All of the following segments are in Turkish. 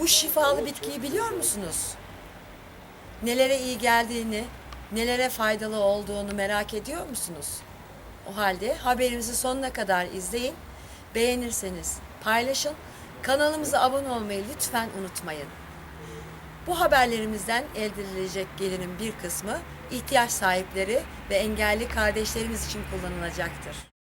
Bu şifalı bitkiyi biliyor musunuz? Nelere iyi geldiğini, nelere faydalı olduğunu merak ediyor musunuz? O halde haberimizi sonuna kadar izleyin. Beğenirseniz paylaşın. Kanalımıza abone olmayı lütfen unutmayın. Bu haberlerimizden elde edilecek gelirin bir kısmı ihtiyaç sahipleri ve engelli kardeşlerimiz için kullanılacaktır.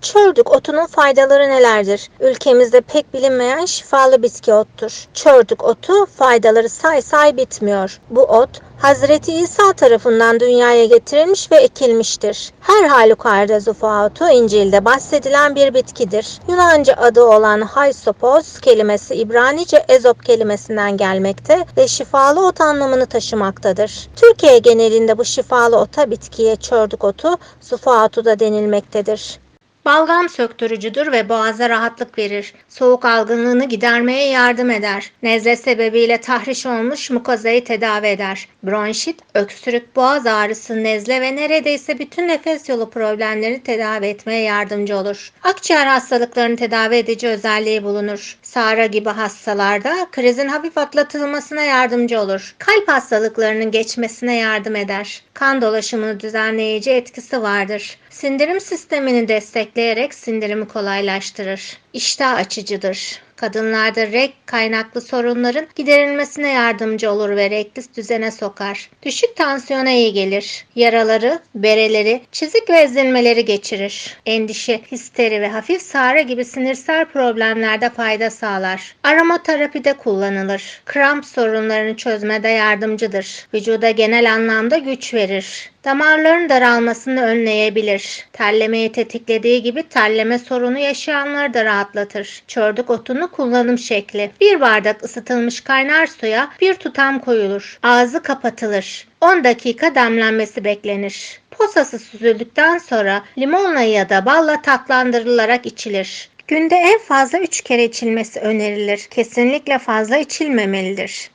Çördük otunun faydaları nelerdir? Ülkemizde pek bilinmeyen şifalı bitki ottur. Çördük otu faydaları say say bitmiyor. Bu ot Hazreti İsa tarafından dünyaya getirilmiş ve ekilmiştir. Her halükarda zufa otu İncil'de bahsedilen bir bitkidir. Yunanca adı olan Haysopos kelimesi İbranice ezop kelimesinden gelmekte ve şifalı ot anlamını taşımaktadır. Türkiye genelinde bu şifalı ota bitkiye çördük otu, zufa otu da denilmektedir. Balgam söktürücüdür ve boğaza rahatlık verir. Soğuk algınlığını gidermeye yardım eder. Nezle sebebiyle tahriş olmuş mukozayı tedavi eder. Bronşit, öksürük, boğaz ağrısı, nezle ve neredeyse bütün nefes yolu problemlerini tedavi etmeye yardımcı olur. Akciğer hastalıklarını tedavi edici özelliği bulunur. Sara gibi hastalarda krizin hafif atlatılmasına yardımcı olur. Kalp hastalıklarının geçmesine yardım eder. Kan dolaşımını düzenleyici etkisi vardır. Sindirim sistemini destekleyerek sindirimi kolaylaştırır. İştah açıcıdır. Kadınlarda rek kaynaklı sorunların giderilmesine yardımcı olur ve rektis düzene sokar. Düşük tansiyona iyi gelir. Yaraları, bereleri, çizik ve ezilmeleri geçirir. Endişe, histeri ve hafif sağrı gibi sinirsel problemlerde fayda sağlar. Aromaterapide kullanılır. Kramp sorunlarını çözmede yardımcıdır. Vücuda genel anlamda güç verir. Damarların daralmasını önleyebilir. Terlemeyi tetiklediği gibi terleme sorunu yaşayanları da rahatlatır. Çördük otunu kullanım şekli. Bir bardak ısıtılmış kaynar suya bir tutam koyulur. Ağzı kapatılır. 10 dakika demlenmesi beklenir. Posası süzüldükten sonra limonla ya da balla tatlandırılarak içilir. Günde en fazla 3 kere içilmesi önerilir. Kesinlikle fazla içilmemelidir.